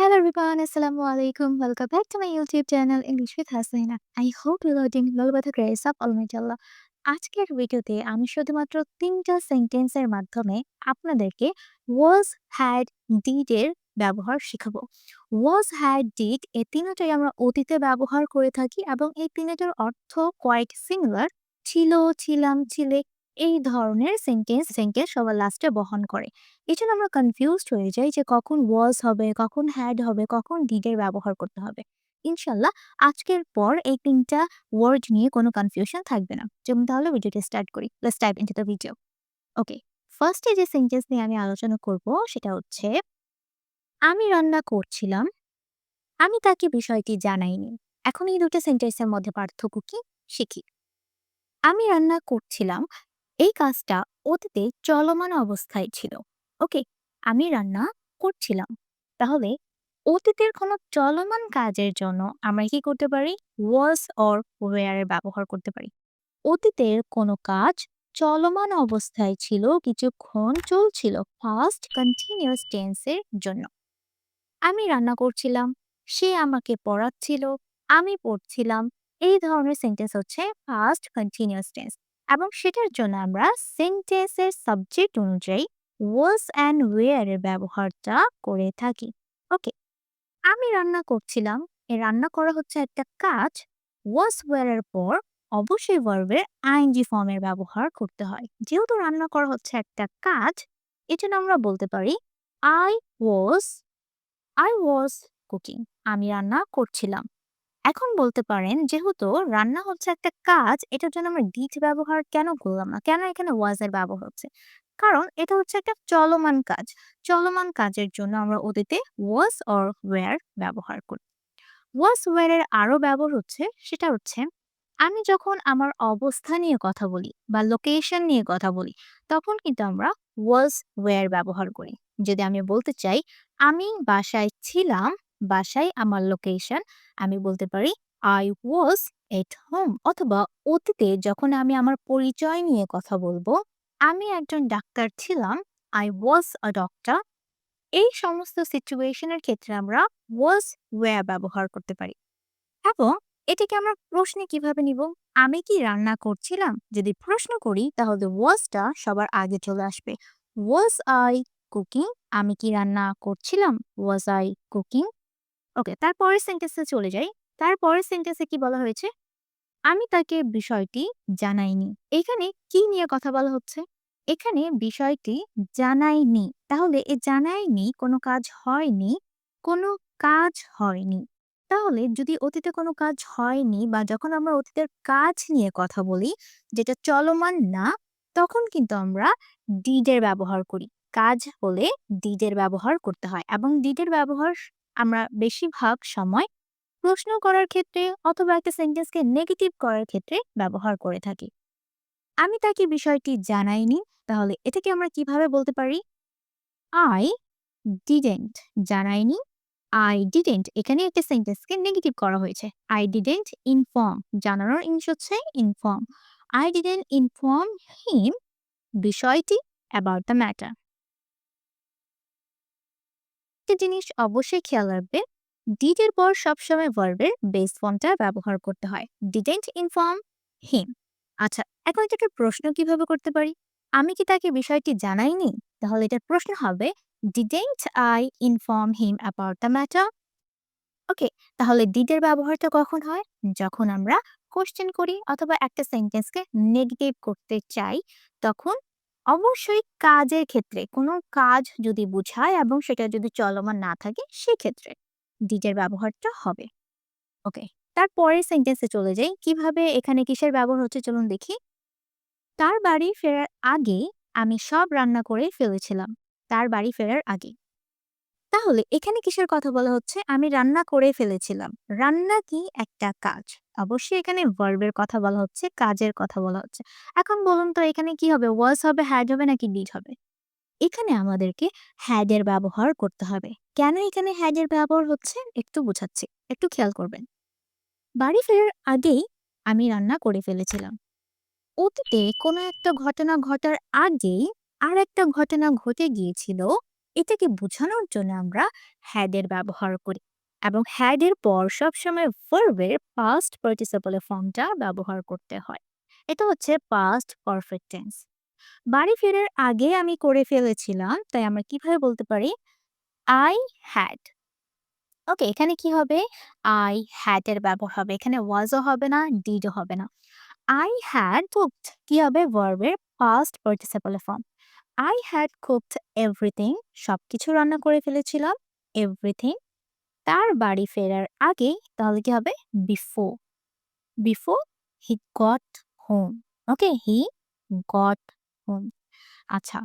Hello everyone, Assalamu alaikum. Welcome back to my YouTube channel English with Hasina. I hope you're doing well by the grace of Almighty Allah. আজকের ভিডিওতে আমি শুধুমাত্র তিনটা সেন্টেন্সের মাধ্যমে আপনাদেরকে was had did এর ব্যবহার শেখাবো was had did এই তিনটাই আমরা অতীতে ব্যবহার করে থাকি এবং এই তিনটার অর্থ কোয়াইট সিমিলার ছিল ছিলাম ছিলে এই ধরনের সেন্টেন্স সেন্টেন্স সবার লাস্টে বহন করে। এই জন্য আমরা কনফিউজড হয়ে যাই যে কখন ওয়াজ হবে, কখন হ্যাড হবে, কখন ডিডের ব্যবহার করতে হবে। ইনশাল্লাহ, আজকের পর এই তিনটা ওয়ার্ড নিয়ে কোনো কনফিউশন থাকবে না। যেমন তাহলে ভিডিওটা স্টার্ট করি। Let's type into the video okay ফার্স্টে যে সেন্টেন্স নিয়ে আমি আলোচনা করব, সেটা হচ্ছে, আমি রান্না করছিলাম, আমি তাকে বিষয়টি জানাইনি। এখন এই দুটো সেন্টেন্সের মধ্যে পার্থক্য কি? শিখি আমি রান্না করছিলাম এই কাজটা অতীতে চলমান অবস্থায় ছিল। ওকে, আমি রান্না করছিলাম। তাহলে অতীতের কোনো চলমান কাজের জন্য আমরা কি করতে পারি? ওয়াজ অর ওয়ার ব্যবহার করতে পারি। অতীতের কোনো কাজ চলমান অবস্থায় ছিল, কিছুক্ষণ চলছিল ফার্স্ট কন্টিনিউয়াস টেন্সের জন্য। আমি রান্না করছিলাম, সে আমাকে পড়াচ্ছিল, আমি পড়ছিলাম, এই ধরনের সেন্টেন্স হচ্ছে ফার্স্ট কন্টিনিউয়াস টেন্স এবং সেটার জন্য আমরা সেন্টেন্সের সাবজেক্ট অনুযায়ী ওয়াজ অ্যান্ড ওয়ার এর ব্যবহারটা করে থাকি। ওকে আমি রান্না করছিলাম, এই রান্না করা হচ্ছে একটা কাজ ওয়াজ ওয়ার এর পর অবশ্যই ভার্বের আইনজি ফর্মের ব্যবহার করতে হয়। যেহেতু রান্না করা হচ্ছে একটা কাজ, এজন্য আমরা বলতে পারি I was I was cooking আমি রান্না করছিলাম। এখন বলতে পারেন যেহেতু রান্না হচ্ছে একটা কাজ, এটার জন্য আমরা ডিড ব্যবহার কেন করলাম না? কেন এখানে ওয়াজ এর ব্যবহার হচ্ছে? কারণ এটা হচ্ছে একটা চলমান কাজ। চলমান কাজের জন্য আমরা অতীতে ওয়াজ অর ওয়্যার ব্যবহার করি। ওয়াজ ওয়্যার এর আরও ব্যবহার হচ্ছে, সেটা হচ্ছে আমি যখন আমার অবস্থা নিয়ে কথা বলি বা লোকেশন নিয়ে কথা বলি, তখন কিন্তু আমরা ওয়াজ ওয়্যার ব্যবহার করি। যদি আমি বলতে চাই, আমি বাসায় ছিলাম বাসায় আমার লোকেশন আমি বলতে পারি আই ওয়াজ এট হোম অথবা অতীতে যখন আমি আমার পরিচয় নিয়ে কথা বলব, আমি একজন ডাক্তার ছিলাম আই ওয়াজ আ ডক্টর এই সমস্ত সিচুয়েশনের ক্ষেত্রে আমরা ওয়াজ ওয়্যার ব্যবহার করতে পারি। এবং এটাকে আমরা প্রশ্নে কীভাবে নিব? আমি কি রান্না করছিলাম? যদি প্রশ্ন করি, তাহলে ওয়াজটা সবার আগে চলে আসবে। ওয়াজ আই কুকিং আমি কি রান্না করছিলাম? ওয়াজ আই কুকিং ওকে তারপরের সেন্টেন্সে চলে যাই। তারপরের সেন্টেন্সে কি বলা হয়েছে? আমি তাকে বিষয়টি জানাইনি। এখানে কি নিয়ে কথা বলা হচ্ছে? এখানে বিষয়টি জানাইনি। তাহলে এ জানাইনি কোনো কাজ হয়নি, কোনো কাজ হয়নি। তাহলে যদি অতীতে কোনো কাজ হয়নি বা যখন আমরা অতীতের কাজ নিয়ে কথা বলি, যেটা চলমান না, তখন কিন্তু আমরা ডিডের ব্যবহার করি। কাজ হলে ডিডের ব্যবহার করতে হয় এবং ডিডের ব্যবহার আমরা বেশিরভাগ সময় প্রশ্ন করার ক্ষেত্রে অথবা একটা সেন্টেন্সকে নেগেটিভ করার ক্ষেত্রে ব্যবহার করে থাকি। আমি তাকে বিষয়টি জানাইনি, তাহলে এটাকে আমরা কীভাবে বলতে পারি? আই ডিডেন্ট জানাইনি আই ডিডেন্ট এখানে একটা সেন্টেন্সকে নেগেটিভ করা হয়েছে। আই ডিডেন্ট ইনফর্ম জানানোর ইংলিশ হচ্ছে inform I didn't inform him বিষয়টি অ্যাবাউট দ্য ম্যাটার একটা জিনিস অবশ্যই খেয়াল রাখবে। ডিড এর পর সবসময় ভার্বের বেস ফর্মটা ব্যবহার করতে হয়। ডিডেন্ট ইনফর্ম হিম আচ্ছা এখন এটাকে প্রশ্ন কীভাবে করতে পারি? আমি কি তাকে বিষয়টি জানাইনি? তাহলে এটার প্রশ্ন হবে didn't I inform him about the matter okay তাহলে ডিডের ব্যবহারটা কখন হয়? যখন আমরা কোশ্চেন করি অথবা একটা সেন্টেন্সকে নেগেটিভ করতে চাই, তখন অবশ্যই কাজের ক্ষেত্রে কোনো কাজ যদি বুঝায় এবং সেটা যদি চলমান না থাকে, সেক্ষেত্রে ডিডের ব্যবহারটা হবে। ওকে, তারপরের সেন্টেন্সে চলে যাই। কীভাবে এখানে কিসের ব্যবহার হচ্ছে চলুন দেখি। তার বাড়ি ফেরার আগে আমি সব রান্না করে ফেলেছিলাম। তার বাড়ি ফেরার আগে। তাহলে এখানে কিসের কথা বলা হচ্ছে? আমি রান্না করে ফেলেছিলাম। রান্না কি একটা কাজ? অবশ্যই এখানে ভার্বের কথা বলা হচ্ছে, কাজের কথা বলা হচ্ছে। এখন বলুন তো এখানে কি হবে? ওয়াজ হবে হ্যাড হবে নাকি ডিড হবে? এখানে আমাদেরকে হ্যাডের ব্যবহার করতে হবে। কেন এখানে হ্যাডের ব্যবহার হচ্ছে? একটু বোঝাচ্ছি। একটু খেয়াল করবেন। বাড়ি ফেরার আগেই আমি রান্না করে ফেলেছিলাম। অতীতে কোনো একটা ঘটনা ঘটার আগেই আর একটা ঘটনা ঘটে গিয়েছিল এটাকে বোঝানোর জন্য আমরা হ্যাড এর ব্যবহার করি এবং হ্যাড এর পর সবসময় ভার্বের পাস্ট পার্টিসিপল ফর্মটা ব্যবহার করতে হয়। এটা হচ্ছে পাস্ট পারফেক্ট টেন্স বাড়ি ফেরার আগে আমি করে ফেলেছিলাম, তাই আমরা কীভাবে বলতে পারি? আই হ্যাড ওকে এখানে কি হবে? আই হ্যাড এর ব্যবহার হবে। এখানে ওয়াজও হবে না ডিডও হবে না। আই হ্যাড কি হবে? ভার্বের past participle form I had cooked everything সবকিছু রান্না করে ফেলেছিলাম এভরিথিং তার বাড়ি ফেরার আগেই, তাহলে কি হবে? Before before he got home okay he got home আচ্ছা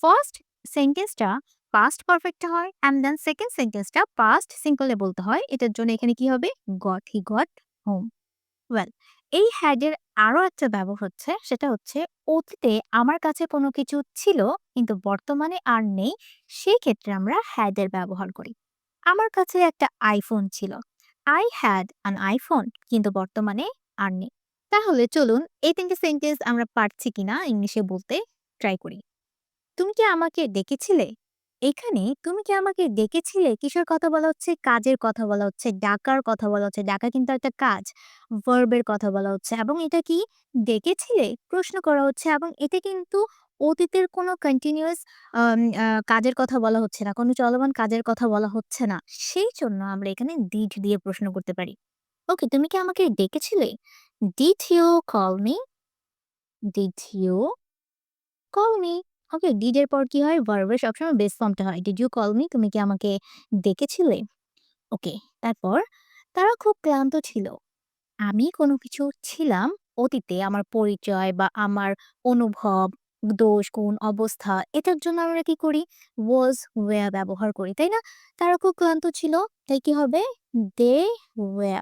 ফার্স্ট সেন্টেন্সটা পাস্ট পারফেক্টে হয় অ্যান্ড দেন সেকেন্ড সেন্টেন্সটা পাস্ট সিম্পলে বলতে হয়, এটার জন্য এখানে কি হবে? Got he got home well এই হ্যাডের আরও একটা ব্যবহার হচ্ছে, সেটা হচ্ছে অতীতে আমার কাছে কোনো কিছু ছিল, কিন্তু বর্তমানে আর নেই, সেই ক্ষেত্রে আমরা হ্যাডের ব্যবহার করি। আমার কাছে একটা আইফোন ছিল। আই হ্যাড অ্যান আইফোন কিন্তু বর্তমানে আর নেই। তাহলে চলুন এই তিনটে সেন্টেন্স আমরা পারছি কিনা ইংলিশে বলতে ট্রাই করি। তুমি কি আমাকে ডেকেছিলে? এখানে তুমি কি আমাকে ডেকেছিলে কিসের কথা বলা হচ্ছে? কাজের কথা বলা হচ্ছে। ডাকার কথা বলা হচ্ছে। ডাকা কিন্তু একটা কাজ। ভার্বের কথা বলা হচ্ছে। এবং এটা কি ডেকেছিলে প্রশ্ন করা হচ্ছে। এবং এতে কিন্তু অতীতের কোনো কন্টিনিউয়াস কাজের কথা বলা হচ্ছে না। কোনো চলমান কাজের কথা বলা হচ্ছে না। সেই জন্য আমরা এখানে ডিড দিয়ে প্রশ্ন করতে পারি। ওকে তুমি কি আমাকে ডেকেছিলে did you did you call me okay did এর পর কি হয়? ভার্বের সবসময় বেস ফর্মটা হয়। ডিড ইউ কল মি তুমি কি আমাকে ডেকেছিলে ওকে তারপর? তারা খুব ক্লান্ত ছিল। আমি কোনো কিছু ছিলাম অতীতে। আমার পরিচয় বা আমার অনুভব, দোষ, গুণ, অবস্থা, এটার জন্য আমরা কি করি? ওয়াজ ওয়া ব্যবহার করি, তাই না? তারা খুব ক্লান্ত ছিল। তাই কি হবে? দে ওয়া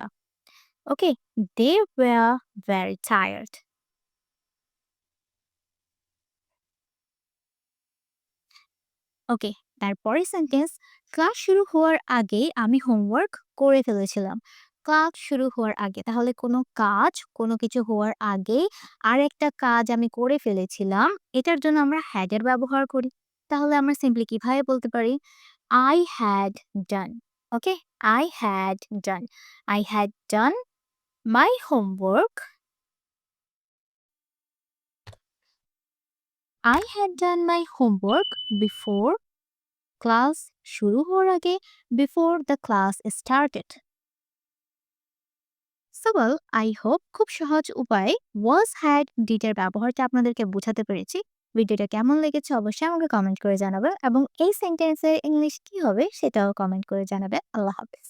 ওকে দে ওয়া ভেরি টায়ার্ড ওকে, তারপরের সেন্টেন্স ক্লাস শুরু হওয়ার আগে আমি হোমওয়ার্ক করে ফেলেছিলাম। ক্লাস শুরু হওয়ার আগে, তাহলে কোনো কাজ, কোনো কিছু হওয়ার আগে আর একটা কাজ আমি করে ফেলেছিলাম, এটার জন্য আমরা হ্যাডের ব্যবহার করি। তাহলে আমরা সিম্পলি কীভাবে বলতে পারি? I had done okay? I had done I had done my homework I had done my homework before class শুরু হওয়ার আগে before the class started. সবাল আই হোপ খুব সহজ উপায়ে had, did এর ব্যবহারটা আপনাদেরকে বোঝাতে পেরেছি। ভিডিওটা কেমন লেগেছে অবশ্যই আমাকে কমেন্ট করে জানাবে এবং এই সেন্টেন্সের ইংলিশ কি হবে সেটাও কমেন্ট করে জানাবে আল্লাহ হাফেজ।